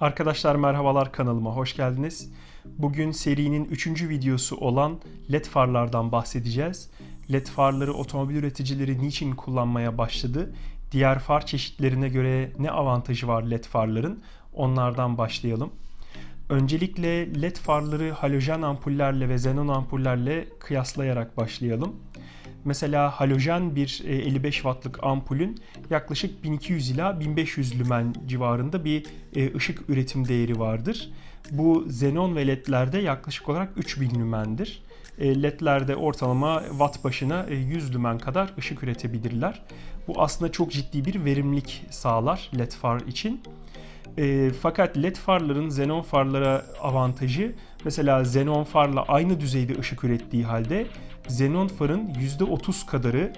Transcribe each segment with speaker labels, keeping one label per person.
Speaker 1: Arkadaşlar merhabalar kanalıma hoş geldiniz. Bugün serinin 3. videosu olan LED farlardan bahsedeceğiz. LED farları otomobil üreticileri niçin kullanmaya başladı? Diğer far çeşitlerine göre ne avantajı var LED farların? Onlardan başlayalım. Öncelikle LED farları halojen ampullerle ve xenon ampullerle kıyaslayarak başlayalım. Mesela halojen bir e, 55 wattlık ampulün yaklaşık 1200 ila 1500 lümen civarında bir e, ışık üretim değeri vardır. Bu xenon ve ledlerde yaklaşık olarak 3000 lümendir. E, Ledlerde ortalama watt başına e, 100 lümen kadar ışık üretebilirler. Bu aslında çok ciddi bir verimlilik sağlar led far için. E, fakat led farların xenon farlara avantajı mesela xenon farla aynı düzeyde ışık ürettiği halde xenon farın %30 kadarı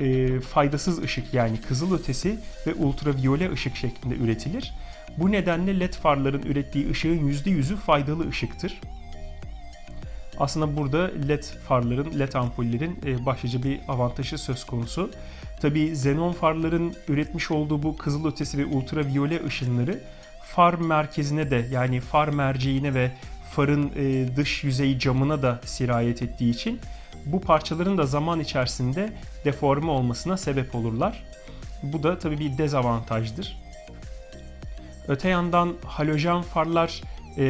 Speaker 1: e, faydasız ışık yani kızılötesi ve ultraviyole ışık şeklinde üretilir. Bu nedenle led farların ürettiği ışığın %100'ü faydalı ışıktır. Aslında burada led farların, led ampullerin e, başlıca bir avantajı söz konusu. Tabi xenon farların üretmiş olduğu bu kızılötesi ve ultraviyole ışınları far merkezine de yani far merceğine ve farın e, dış yüzey camına da sirayet ettiği için bu parçaların da zaman içerisinde deforme olmasına sebep olurlar. Bu da tabii bir dezavantajdır. Öte yandan halojen farlar e,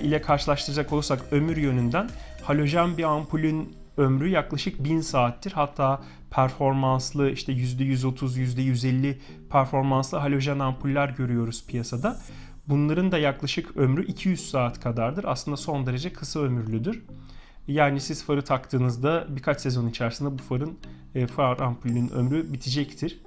Speaker 1: ile karşılaştıracak olursak ömür yönünden halojen bir ampulün ömrü yaklaşık 1000 saattir. Hatta performanslı işte %130, %150 performanslı halojen ampuller görüyoruz piyasada. Bunların da yaklaşık ömrü 200 saat kadardır. Aslında son derece kısa ömürlüdür. Yani siz farı taktığınızda birkaç sezon içerisinde bu farın e, far ampulünün ömrü bitecektir.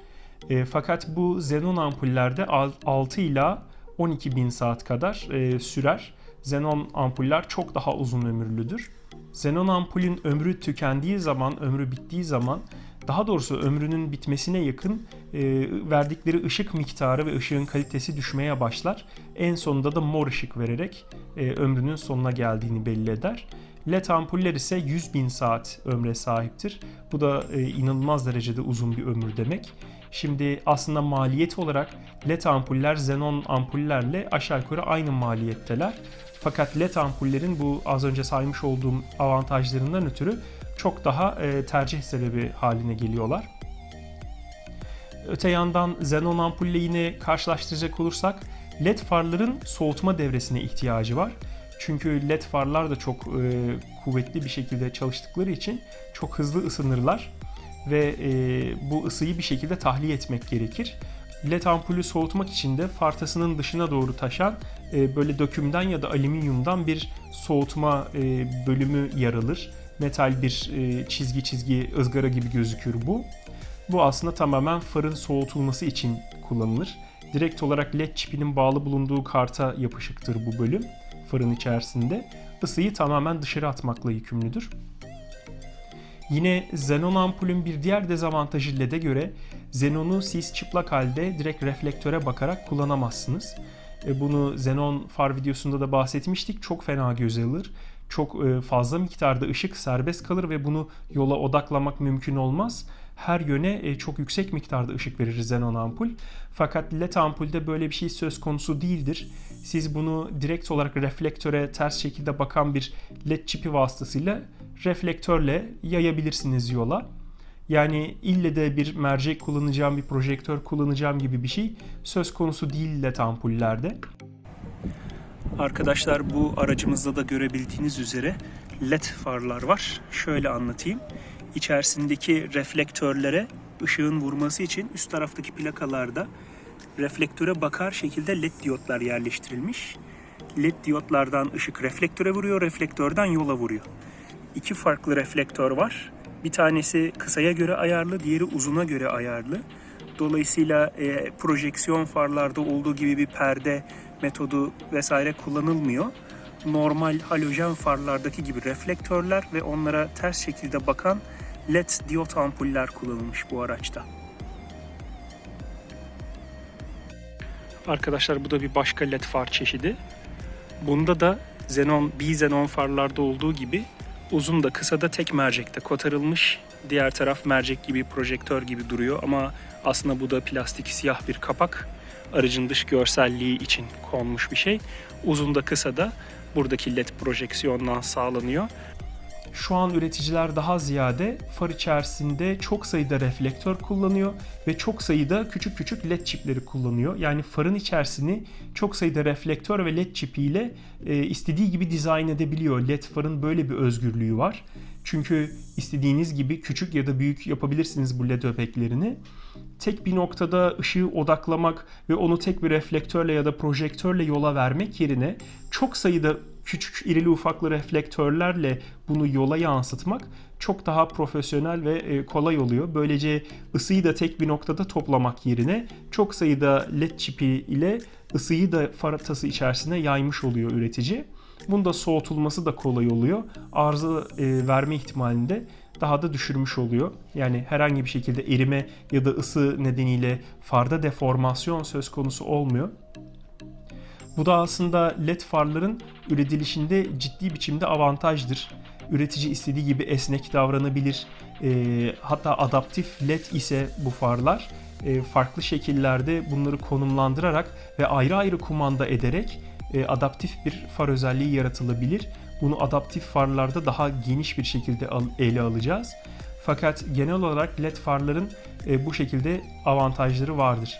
Speaker 1: E, fakat bu xenon ampullerde 6 ila 12 bin saat kadar e, sürer. Xenon ampuller çok daha uzun ömürlüdür. Xenon ampulün ömrü tükendiği zaman, ömrü bittiği zaman daha doğrusu ömrünün bitmesine yakın e, verdikleri ışık miktarı ve ışığın kalitesi düşmeye başlar. En sonunda da mor ışık vererek e, ömrünün sonuna geldiğini belli eder. LED ampuller ise 100 bin saat ömre sahiptir. Bu da e, inanılmaz derecede uzun bir ömür demek. Şimdi aslında maliyet olarak LED ampuller xenon ampullerle aşağı yukarı aynı maliyetteler. Fakat LED ampullerin bu az önce saymış olduğum avantajlarından ötürü çok daha e, tercih sebebi haline geliyorlar. Öte yandan xenon ampulle yine karşılaştıracak olursak LED farların soğutma devresine ihtiyacı var. Çünkü led farlar da çok e, kuvvetli bir şekilde çalıştıkları için çok hızlı ısınırlar ve e, bu ısıyı bir şekilde tahliye etmek gerekir. LED ampulü soğutmak için de fartasının dışına doğru taşan e, böyle dökümden ya da alüminyumdan bir soğutma e, bölümü yarılır. Metal bir e, çizgi çizgi ızgara gibi gözükür bu. Bu aslında tamamen farın soğutulması için kullanılır. Direkt olarak LED çipinin bağlı bulunduğu karta yapışıktır bu bölüm farın içerisinde ısıyı tamamen dışarı atmakla yükümlüdür. Yine xenon ampulün bir diğer dezavantajı LED'e göre xenonu siz çıplak halde direkt reflektöre bakarak kullanamazsınız. E, bunu xenon far videosunda da bahsetmiştik. Çok fena göze alır. Çok e, fazla miktarda ışık serbest kalır ve bunu yola odaklamak mümkün olmaz her yöne e, çok yüksek miktarda ışık verir xenon ampul. Fakat led ampulde böyle bir şey söz konusu değildir. Siz bunu direkt olarak reflektöre ters şekilde bakan bir led çipi vasıtasıyla reflektörle yayabilirsiniz yola. Yani ille de bir mercek kullanacağım, bir projektör kullanacağım gibi bir şey söz konusu değil led ampullerde. Arkadaşlar bu aracımızda da görebildiğiniz üzere led farlar var. Şöyle anlatayım içerisindeki reflektörlere ışığın vurması için üst taraftaki plakalarda reflektöre bakar şekilde led diyotlar yerleştirilmiş. Led diyotlardan ışık reflektöre vuruyor, reflektörden yola vuruyor. İki farklı reflektör var. Bir tanesi kısaya göre ayarlı, diğeri uzuna göre ayarlı. Dolayısıyla e, projeksiyon farlarda olduğu gibi bir perde metodu vesaire kullanılmıyor. Normal halojen farlardaki gibi reflektörler ve onlara ters şekilde bakan LED diyot ampuller kullanılmış bu araçta. Arkadaşlar bu da bir başka LED far çeşidi. Bunda da xenon, bi-xenon farlarda olduğu gibi uzun da kısa da tek mercekte kotarılmış. Diğer taraf mercek gibi, projektör gibi duruyor ama aslında bu da plastik siyah bir kapak. aracın dış görselliği için konmuş bir şey. Uzun da kısa da buradaki led projeksiyondan sağlanıyor. Şu an üreticiler daha ziyade far içerisinde çok sayıda reflektör kullanıyor ve çok sayıda küçük küçük led çipleri kullanıyor. Yani farın içerisini çok sayıda reflektör ve led çipiyle e, istediği gibi dizayn edebiliyor. Led farın böyle bir özgürlüğü var. Çünkü istediğiniz gibi küçük ya da büyük yapabilirsiniz bu led öbeklerini. Tek bir noktada ışığı odaklamak ve onu tek bir reflektörle ya da projektörle yola vermek yerine çok sayıda küçük irili ufaklı reflektörlerle bunu yola yansıtmak çok daha profesyonel ve e, kolay oluyor. Böylece ısıyı da tek bir noktada toplamak yerine çok sayıda led çipi ile ısıyı da far tası içerisine yaymış oluyor üretici. Bunda soğutulması da kolay oluyor. Arıza e, verme ihtimalini de daha da düşürmüş oluyor. Yani herhangi bir şekilde erime ya da ısı nedeniyle farda deformasyon söz konusu olmuyor. Bu da aslında led farların üretilişinde ciddi biçimde avantajdır. Üretici istediği gibi esnek davranabilir. E, hatta adaptif led ise bu farlar e, farklı şekillerde bunları konumlandırarak ve ayrı ayrı kumanda ederek e, adaptif bir far özelliği yaratılabilir. Bunu adaptif farlarda daha geniş bir şekilde ele alacağız. Fakat genel olarak led farların e, bu şekilde avantajları vardır.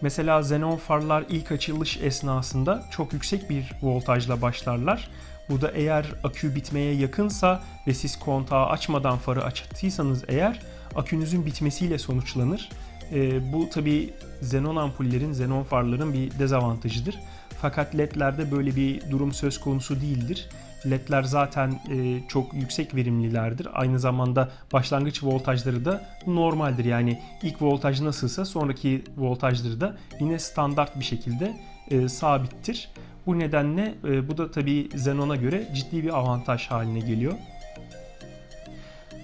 Speaker 1: Mesela xenon farlar ilk açılış esnasında çok yüksek bir voltajla başlarlar. Bu da eğer akü bitmeye yakınsa ve siz kontağı açmadan farı açtıysanız eğer akünüzün bitmesiyle sonuçlanır. E, bu tabi xenon ampullerin, xenon farların bir dezavantajıdır. Fakat ledlerde böyle bir durum söz konusu değildir. LED'ler zaten e, çok yüksek verimlilerdir. Aynı zamanda başlangıç voltajları da normaldir. Yani ilk voltaj nasılsa sonraki voltajları da yine standart bir şekilde e, sabittir. Bu nedenle e, bu da tabii Xenon'a göre ciddi bir avantaj haline geliyor.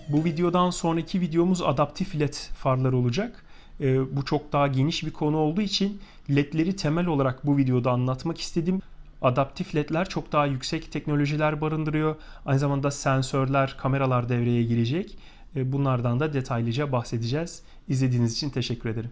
Speaker 1: Bu videodan sonraki videomuz adaptif led farlar olacak. E, bu çok daha geniş bir konu olduğu için ledleri temel olarak bu videoda anlatmak istedim. Adaptif ledler çok daha yüksek teknolojiler barındırıyor. Aynı zamanda sensörler, kameralar devreye girecek. E, bunlardan da detaylıca bahsedeceğiz. İzlediğiniz için teşekkür ederim.